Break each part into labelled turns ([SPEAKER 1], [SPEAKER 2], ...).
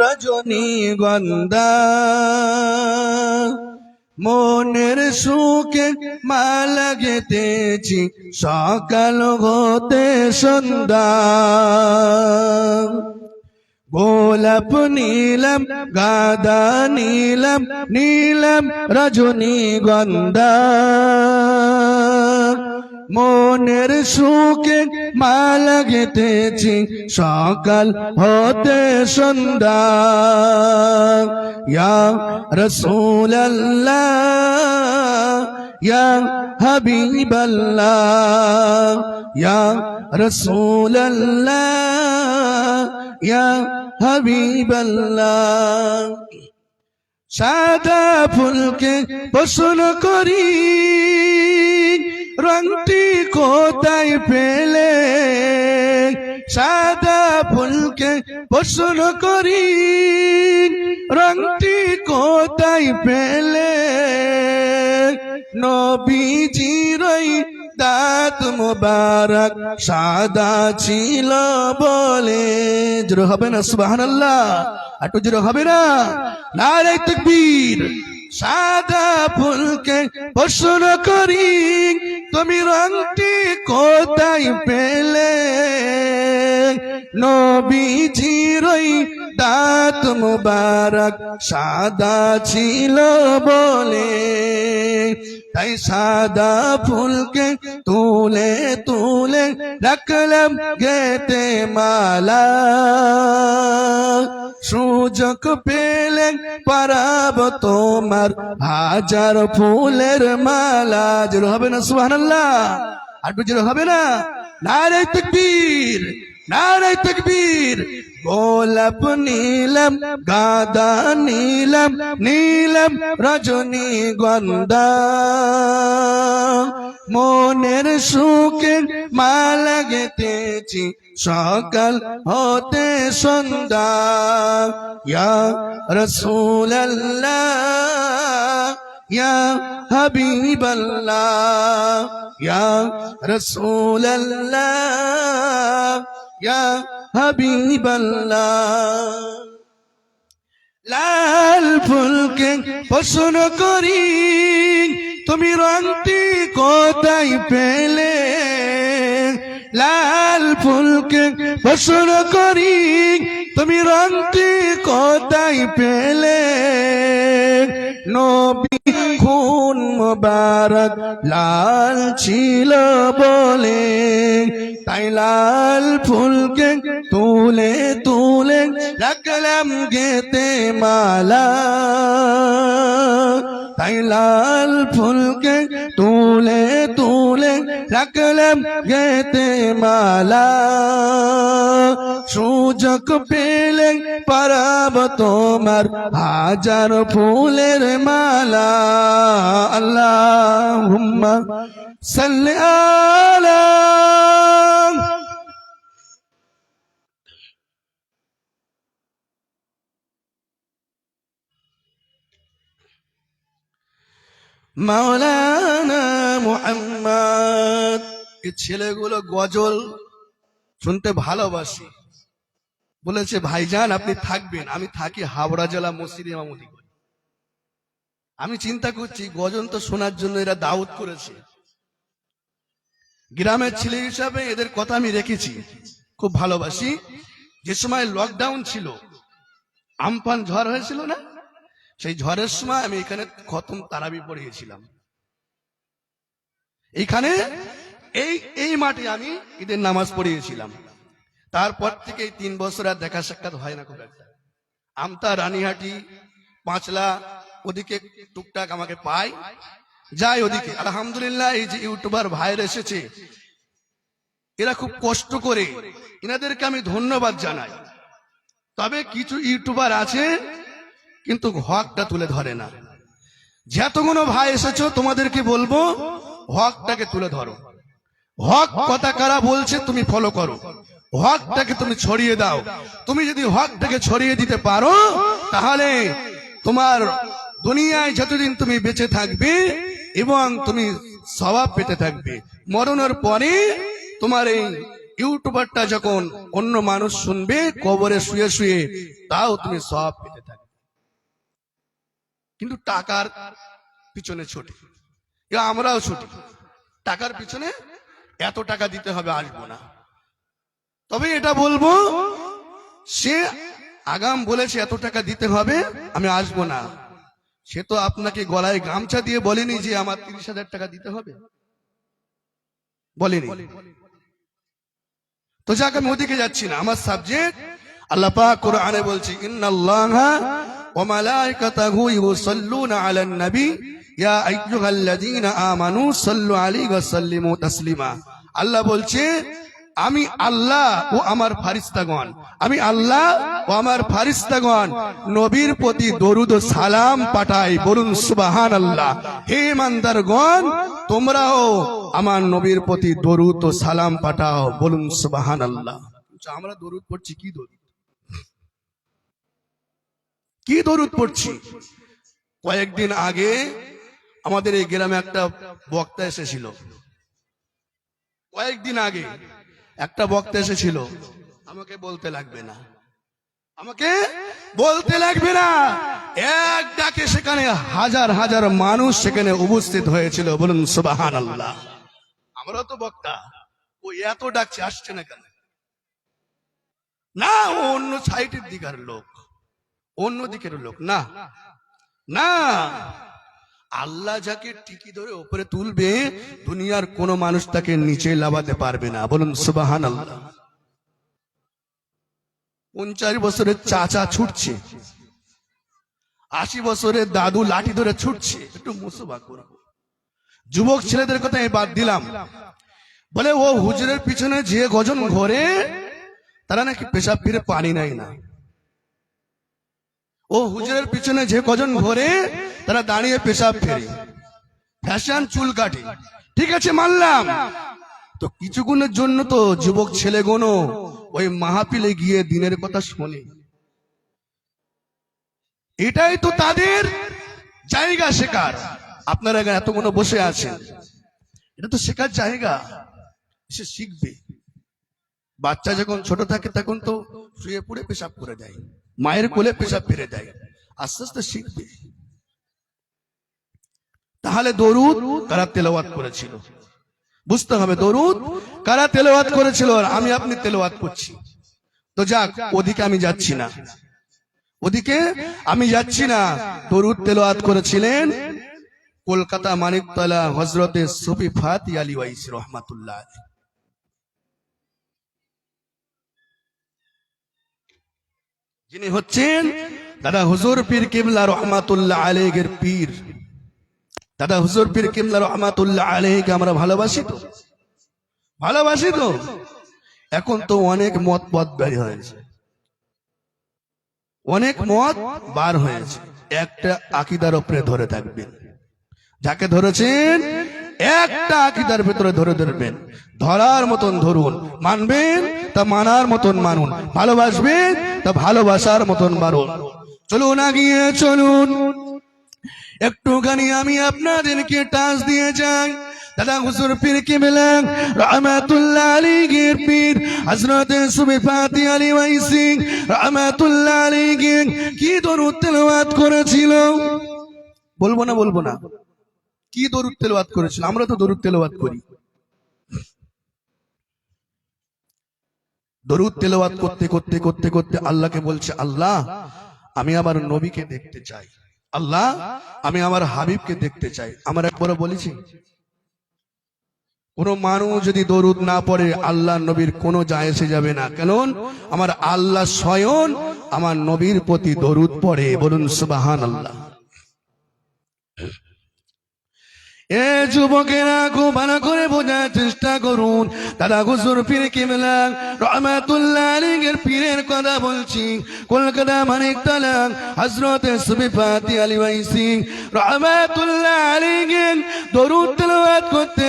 [SPEAKER 1] রজনী গন্ধা মনের সুখে মালা গেতেছি সকাল হতে সন্ধ্যা। গোলাপ নীলম, গাদা নীলম নীলম রজনী গন্ধা। মনের সুখে মালা গেতেছি সকাল হতে সন্ধ্যা। ইয়া রসুল ইয়া হাবিব ইয়া রসুল ইয়া সাদা ফুলকে পছন্দ করি রংটি কোথায় পেলে? সাদা ফুলকে পছন্দ করি। রংটি কোথায় পেলে? নবীজিরই দাঁত মোবারক সাদা ছিল বলে। জোর হবে না সুবাহান আল্লাহ একটু জোর হবে না। নারে তকবীর। সাদা ফুলকে পছন্দ করি, তুমি রংটি কোথায় পেলে? নবীজিরই দাঁত মুবারক সাদা ছিল বলে। তাই সাদা ফুলকে তুলে তুলে রাখলাম গেতে মালা। সুযোগ পেলে পারাব তোমার হাজার ফুলের মালা। জোর হবে না সুহান আর জোর হবে না? নারে তকবীর নারে তকবীর। গোলাপ নীলম, গাদা নীলম নীলম রজনী গন্ধা। মনের সুখে মালা গেতেছি সকাল হতে সন্ধ্যা। ইয়া রসুল ইয়া হাবিব ইয়া রসুল ইয়া হাবিব লাল ফুলকে পছন্দ করি, তুমি রংটি কোথায় পেলে? লাল ফুলকে পছন্দ করি, তুমি রংটি কোথায় পেলে? নবী খুন মোবারক লাল ছিল বলে, তাই লাল ফুলকে তুলে তুলে রাখলাম গেতে মালা। তাই লাল ফুলকে তুলে তুলে রাখলাম গেতে মালা। সুযোগ পেলে পারাব তোমার হাজার ফুলের মালা। আল্লাহ হুম্মা সাল্লি আলা মাওলানা মুহাম্মদ। ছেলেগুলো গজল শুনতে ভালোবাসি। বলেছে, ভাইজান, আপনি থাকবেন। আমি থাকি হাওড়া জেলা মসজিদ ইমামতি করি। আমি চিন্তা করছি, গজল তো শোনার জন্য এরা দাওয়াত করেছে। গ্রামের ছেলে হিসাবে এদের কথা আমি রেখেছি। খুব ভালোবাসি। যে সময় লকডাউন ছিল আমফান ঝড় হয়েছিল না? সেই ঝড়ের সময় আমি এখানে খতম তারাবি পড়িয়েছিলাম। এইখানে এই এই মাঠে আমি ঈদের নামাজ পড়িয়েছিলাম। তারপর থেকে এই তিন বছর আর দেখা সাক্ষাৎ হয় না খুব একটা। আমতা, রানীহাটি, পাঁচলা, ওদিকে টুকটাক আমাকে পাই যাই ওদিকে, আলহামদুলিল্লাহ এই যে ইউটিউবার ভাইয়ের এসেছে, এরা খুব কষ্ট করে, এনাদেরকে আমি ধন্যবাদ জানাই। তবে কিছু ইউটিউবার আছে কিন্তু হকটা তুলে ধরে না। যতগুলো ভাই এসেছ, তোমাদেরকে বলব, হকটাকে তুলে ধরো। হক কথা কারা বলছে, তুমি ফলো করো। হকটাকে তুমি ছড়িয়ে দাও। তুমি যদি হকটাকে ছড়িয়ে দিতে পারো, তাহলে তোমার দুনিয়ায় যতদিন তুমি বেঁচে থাকবে এবং তুমি স্বভাব পেতে থাকবে। মরণের পরে তোমার এই ইউটিউবারটা যখন অন্য মানুষ শুনবে, কবরে শুয়ে শুয়ে, তাও তুমি সব পেতে থাকবে। কিন্তু টাকার পিছনে ছুটি। আমরাও ছুটি। টাকার পিছনে এত টাকা দিতে হবে, আসব না। তবে এটা বলব, সে আগাম বলেছে এত টাকা দিতে হবে, আমি আসব না। সে তো আপনাকে গলায় গামছা দিয়ে বলেনি যে আমার তিরিশ হাজার টাকা দিতে হবে। বলেনি। তো যাক, আমি ওদিকে যাচ্ছি না। আমার সাবজেক্ট আল্লাহ পাক কোরআনে বলছি, ইন্নাল্লাহা মালাইকাতাহু ইউসাল্লুনা আলান নবী। ইয়া আইয়ুহাল্লাযীনা আমানু সাল্লু আলাইহি ওয়া সাল্লিমু তাসলিমা। আল্লাহ বলছে, আমি আল্লাহ ও আমার ফারিস্তাগণ আমি আল্লাহ ও আমার ফারিস্তাগণ নবীর প্রতি দরুদ সালাম পাঠাই। বলুন সুবাহান আল্লাহ হে ইমানদারগণ, তোমরাও আমার নবীর প্রতি দরুদ ও সালাম পাঠাও। বলুন সুবাহান আল্লাহ আমরা দরুদ পড়ছি, কি দরুদ? কি দরুদ পড়ছি? কয়েকদিন আগে আমাদের এই গ্রামে একটা বক্তা এসেছিল। কয়েকদিন আগে একটা বক্তা এসেছিল। আমাকে বলতে লাগবে না। আমাকে বলতে লাগবে না। এক ডাকে সেখানে হাজার হাজার মানুষ সেখানে উপস্থিত হয়েছিল। বলুন সুবাহান আল্লাহ আমরা তো বক্তা। ও এত ডাকছে, আসছে না কেন? না অন্য সাইটের দিকার লোক। অন্য দিকের লোক, না। না। আল্লাহ যাকে টিকি ধরে ওপরে তুলবে, দুনিয়ার কোন মানুষ তাকে নিচে লাভাতে পারবে না। বলুন সুবাহান আল্লাহ পঞ্চাশ বছরের চাচা ছুটছে। আশি বছরের দাদু লাঠি ধরে ছুটছে। একটু মুসুবা করব যুবক ছেলেদের কথা আমি বাদ দিলাম। বলে, ও হুজুরের পিছনে যে গজন ঘরে, তারা নাকি পেশাব ফিরে পানি নাই না। ও হুজুরের পিছনে যে কজন ঘরে, তারা দাঁড়িয়ে পেশাব ফেরে। ফ্যাশন চুল কাটে। ঠিক আছে, মানলাম। তো কিছুক্ষণের জন্য তো যুবক ছেলেগুলো ওই মাহাপিলে গিয়ে দিনের কথা শোনে। এটাই তো তাদের জায়গা শেখার। আপনারা এতগুলো বসে আছেন। এটা তো শেখার জায়গা। সে শিখবে। বাচ্চা যখন ছোট থাকে, তখন তো শুয়ে পড়ে পেশাব করে দেয়। মায়ের কোলে পেশাব ফিরে দেয়। আস্তে আস্তে শিখবে। তাহলে দরুদ কারা তেলাওয়াত করেছিল? বুঝতে হবে দরুদ কারা তেলাওয়াত করেছিল আর আমি আপনি তেলাওয়াত করছি। তো যাক ওদিকে আমি যাচ্ছি না। ওদিকে আমি যাচ্ছি না। দরুদ তেলাওয়াত করেছিলেন কলকাতা মানিকতলা হজরতে সুফি ফাতি আলী ওয়াইস রহমাতুল্লাহ যিনি হচ্ছেন দাদা হুজুর পীর কিবলা রহমাতুল্লাহ আলেগের পীর। দাদা হুজুর পীর কিবলা রহমাতুল্লাহ আলেহকে আমরা ভালোবাসি তো? ভালোবাসি তো? এখন তো অনেক মত পথ বের হয়েছে। অনেক মত বার হয়েছে। একটা আকিদার উপরে ধরে থাকবেন। যাকে ধরেছেন একটা আকিদার ভেতরে ধরে ধরবেন। ধরার মতন ধরুন, মানবেন, তা মানার মতন মানুন। ভালোবাসবেন, তা ভালোবাসার মতন মারুন চলুন আগিয়ে চলুন। একটুখানি আমি আপনাদেরকে টাচ দিয়ে যাই। দাদা হুজুর পীর কে বেলাম রহমাতুল্লাহ আলীগের পীর, হযরত সুবি ফাতি আলী ওয়াইসি, রহমাতুল্লাহ আলীগে কি দরুদ তেলাওয়াত করেছিল? বলব না বলব না। কি দরুদ তেলবাদ করেছিল? আমরা তো দরুদ তেলাওয়াত করি। দরুদ তেলাওয়াত করতে করতে করতে করতে আল্লাহকে বলছে, আল্লাহ, আমি আমার নবীকে দেখতে চাই। আল্লাহ, আমি আমার হাবিবকে দেখতে চাই। আমার একবারও বলেছি, কোন মানুষ যদি দরুদ না পড়ে, আল্লাহ নবীর কোনো যায় এসে যাবে না। কেন আমার আল্লাহ স্বয়ং আমার নবীর প্রতি দরুদ পড়ে। বলুন সুবাহান আল্লাহ এ যুবকেরা খুব ভালো করে বোঝার চেষ্টা করুন। দাদা হুজুর পীর কিমলা রহমাতুল্লাহ পীরের কথা বলছি। কলকাতা মানিক তালাং হযরত সুবিফাতি আলী ওয়াইসি, রহমাতুল্লাহ আলীর দরুদ করতে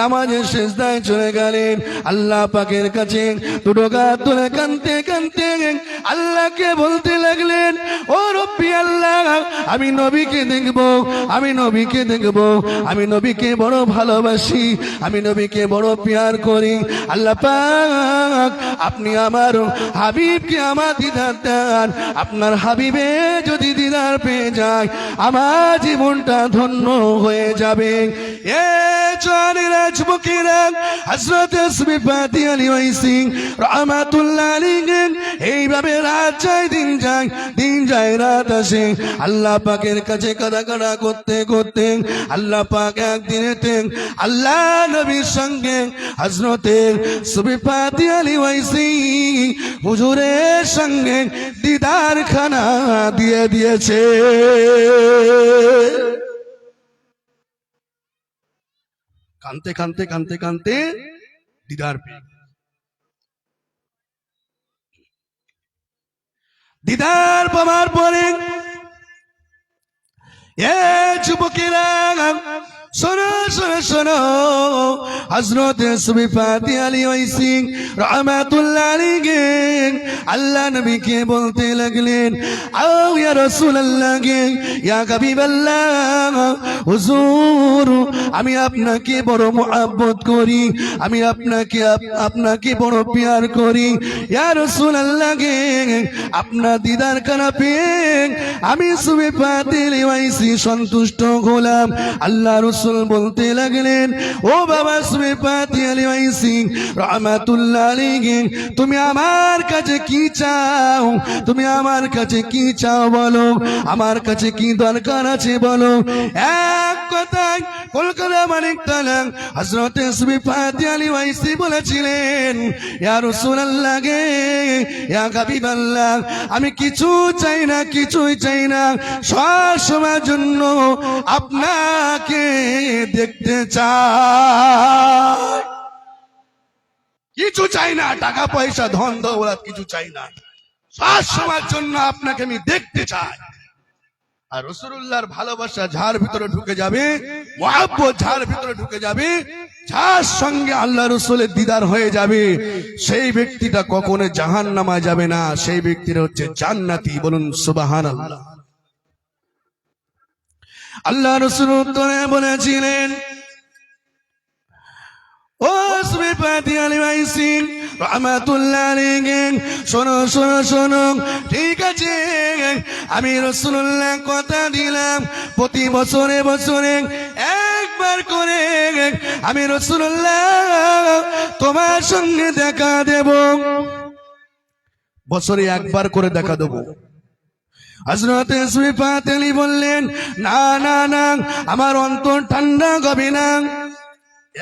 [SPEAKER 1] নামাজের শেষদায় চলে গেলেন। আল্লাহ পাকের কাছে দুটো গা তুলে কানতে কানতে আল্লাহকে বলতে লাগলেন, ও রব্বি আল্লাহ, আমি নবীকে দেখব, আমি নবীকে দেখব, আমি নবীকে বড় ভালোবাসি, আমি নবীকে বড় পেয়ার করি। আল্লাহ পাক, আপনি আমার হাবিবকে আমার দিদার দেন, আপনার হাবিবে যদি দিদার পেয়ে যায়, আমার জীবনটা ধন্য হয়ে যাবে। এ জানিরা যুবকেরা হজরত সুবিপাতি আলী ওয়াইসি, রহমাতুল্লাহ আলীগেন এইভাবে রাত যায়, দিন যায় দিন যায়, রাত আসে। আল্লাহ কাছে কাদা কাদা করতে করতে আল্লাহ পাক একদিনেতে আল্লাহ নবীর সঙ্গে হজরতে সুবিপাতি আলী ওয়াইসি হুজুরের সঙ্গে দিদার খানা দিয়ে দিয়েছে। কানতে কানতে কানতে কানতে দিদার পেয়ে। দিদার পাওয়ার পরে এ যুবকেরা শোনো শোনো শোনো। হজরত সুবিফাতি আলী ওয়াইসি রহমাতুল্লাহ আলীকে আল্লাহ নবীকে বলতে লাগলেন, আও ইয়া রাসূলুল্লাহ গে ইয়া হাবিবাল্লাহ, হুজুর, আমি আপনাকে বড় মোহাব্বত করি, আমি আপনাকে আপ- আপনাকে বড় প্যার করি। ইয়া রাসূলুল্লাহ গে আপনার দিদার খানা পেয়ে আমি সুবিফাতি আলী ওয়াইসি সন্তুষ্ট হলাম। আল্লাহ রসুল বলতে লাগলেন, ও বাবা সুবিফাতি আলী সিং রহমাতুল্লাহ আলাইহি, তুমি আমার কাছে কি চাও? তুমি আমার কাছে কি চাও বলো? আমার কাছে কি দরকার আছে বলো? এক কলকাতা মানিক হজরত সুবিফাতি আলী ওয়াইসি বলেছিলেন, ইয়া রাসূলুল্লাহ গে, ইয়া আমি কিছু চাই না, কিছুই চাই না, সব সময়ের জন্য আপনাকে দেখতে চাই। কিছু চাই না, টাকা, পয়সা, ধন, দৌলত, কিছু চাই না, সব সময়ের জন্য আপনাকে আমি দেখতে চাই। আর রসুল্লাহর ভালোবাসা ঝাড় ভিতরে ঢুকে যাবে ঝাড় ভিতরে ঢুকে যাবে, যার সঙ্গে আল্লাহ রসুলের দিদার হয়ে যাবে, সেই ব্যক্তিটা কখনো জাহান নামা যাবে না, সেই ব্যক্তির হচ্ছে জান্নাতি, বলুন সুবাহান আল্লাহ আল্লাহ রসুল উত্তরে বলেছিলেন ও সুবিপাতি আলী ভাইসিন রহমাতুল্লাহ আলাইহি শোনো শোনো শোনো। ঠিক আছে, আমি রসুল্লাহ কথা দিলাম। প্রতি বছরে বছরে একবার করে আমি রসুল্লাহ তোমার সঙ্গে দেখা দেব। বছরে একবার করে দেখা দেবো। হজরত সুইফাত আলী বললেন, না না না, আমার অন্তর ঠান্ডা হবে না?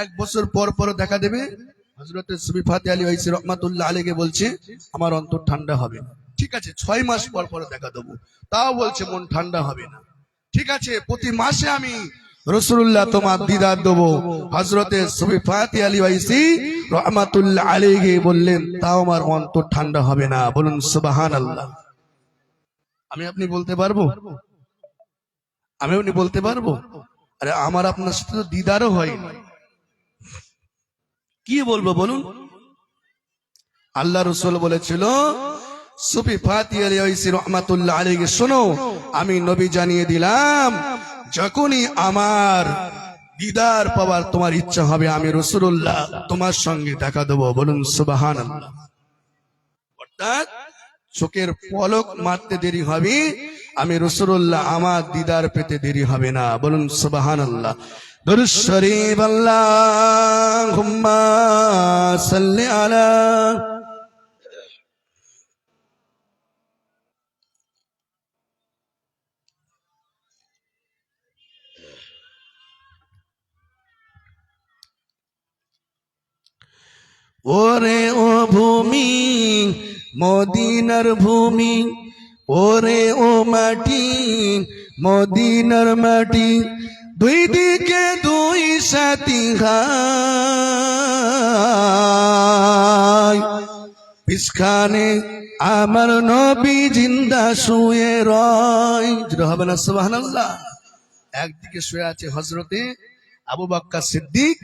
[SPEAKER 1] এক বছর পর পর দেখা দেবে। হজরত সুবিফাত আলী ওয়াইসি রহমাতুল্লাহ আলীকে বলছে, আমার অন্তর ঠান্ডা হবে ঠিক আছে, ছয় মাস পর পর দেখা দেবো। তাও বলছে, মন ঠান্ডা হবে না। ঠিক আছে, প্রতি মাসে আমি রসুল্লাহ তোমার দিদার দেবো। হজরতে সুবিফাত আলী ওয়াইসি রহমাতুল্লাহ আলীকে বললেন, তাও আমার অন্তর ঠান্ডা হবে না। বলুন সুবাহান আল্লাহ আমি আপনি বলতে পারব? আমি আপনি বলতে পারব? আরে, আমার আপনার সাথে তো দিদারও হয়নি কি বলব বলুন? আল্লাহ রসুল বলেছিল, সুফি ফাতি আলী রহমাতুল্লাহ আলীকে শোনো, আমি নবী জানিয়ে দিলাম, যখনই আমার দিদার পাওয়ার তোমার ইচ্ছা হবে, আমি রসুল্লাহ তোমার সঙ্গে দেখা দেবো। বলুন সুবাহান অর্থাৎ, চোখের পলক মারতে দেরি হবে, আমি রসুল্লাহ আমার দিদার পেতে দেরি হবে না। বলুন সুবাহান আল্লাহ দরুদ শরীফ আল্লাহুম্মা সাল্লি আলা ওরে ও ভূমি, মদিনার ভূমি, ওরে ও মাটি, মদিনার মাটি দুই দিকে দুই সাথী পিসখানে আমার নবী জিন্দা শুয়ে রয়। হবে না, সুবহানাল্লাহ। একদিকে শুয়ে আছে হজরতে আবু বাক্কা সিদ্দিক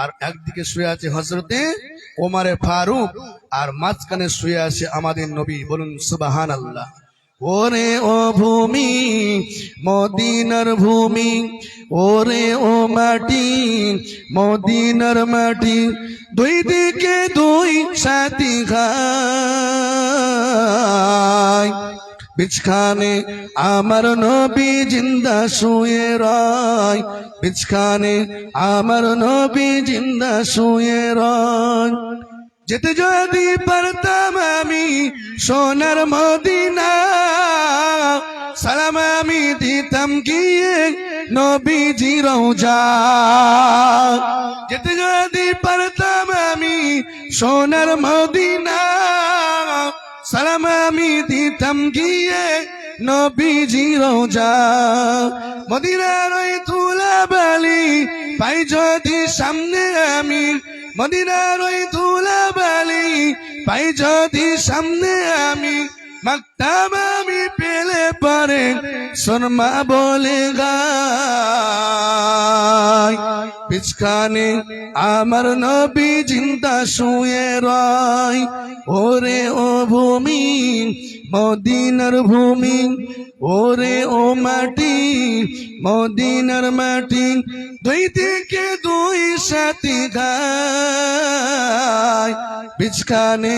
[SPEAKER 1] আর একদিকে শুয়ে আছে হজরতে ওমারে ফারুক। আর মাঝখানে শুয়ে আছে আমাদের নবী, বলুন সুবাহান আল্লাহ ওরে ও ভূমি, মদিনার ভূমি, ওরে ও মাটি, মদিনার মাটি, দুই দিকে দুই সাথী খায় বিছখানে আমার নবী জিন্দা শুয়ে রয়। বিছখানে আমার নবী জিন্দা শুয়ে রয়। যেতে যদি পারতাম আমি সোনার মদিনা সালাম আমি দিতাম গিয়ে নবীজি রওজা? যেতে যদি পারতাম আমি সোনার মদিনা। সালাম আমি দিতাম গিয়ে নবীজি রোজা মদিনার ওই তুলা বালি পাই যদি সামনে আমি। মদিনার ওই তুলা বালি পাই যদি সামনে আমি। মাকতাম আমি পেলে পারে, শর্মা বলে গায়। পিছখানে আমার নবী জিন্দা শুয়ে রয়। ওরে ও ভূমি মদিনার ভূমি, ওরে ও মাটি, মদিনার মাটি, দুই দিকে দুই সাথী গায় বিছখানে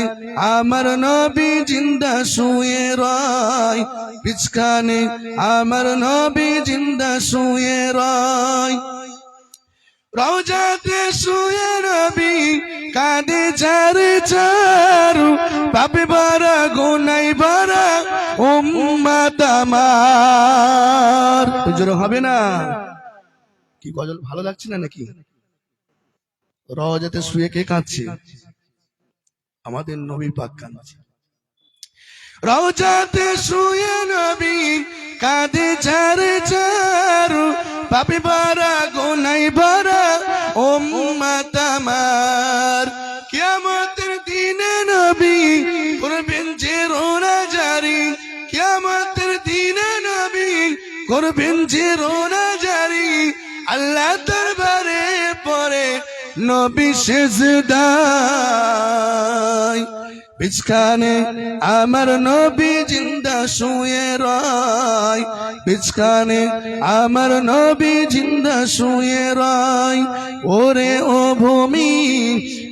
[SPEAKER 1] আমার নবী জিন্দা শুয়ে রয়। বিছখানে আমার নবী জিন্দা শুয়ে রয়। রওজাতে শুয়ে রবি কাঁদে চারে চারু, পাপে বারা গোনাই আমার। হুজুর হবে না। কি গজল ভালো লাগছে না নাকি? রওজাতে শুয়ে কে কাঁদছে? আমাদের নবী পাক কাঁদছে। রওজাতে শুয়ে নবী কাঁদে চারে চারু পাপি বারা গোনাই বারা উম্মাত আমার। করবেন যে রোনা জারি, আল্লাহ দরবারে পরে নবী সেজদায়। বিছখানে আমার নবী জিন্দা শুয়ে রয়। বিছখানে আমার নবী জিন্দা শুয়ে রয়। ওরে ও ভূমি,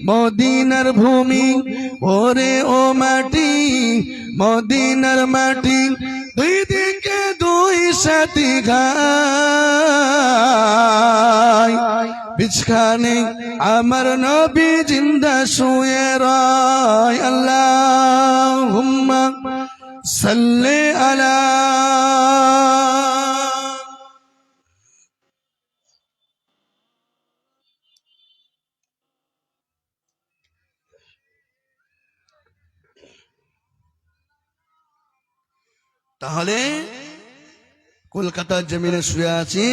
[SPEAKER 1] মদিনার ভূমি, ওরে ও মাটি, মদিনার মাটি। দুই দিকে দুই সাথী গায় বিছখানে আমার নবী জিন্দা শুয়ে রয়। আল্লাহ হুম্মা সাল্লে আলা তাহলে কলকাতার জমিনে শুয়ে আছি।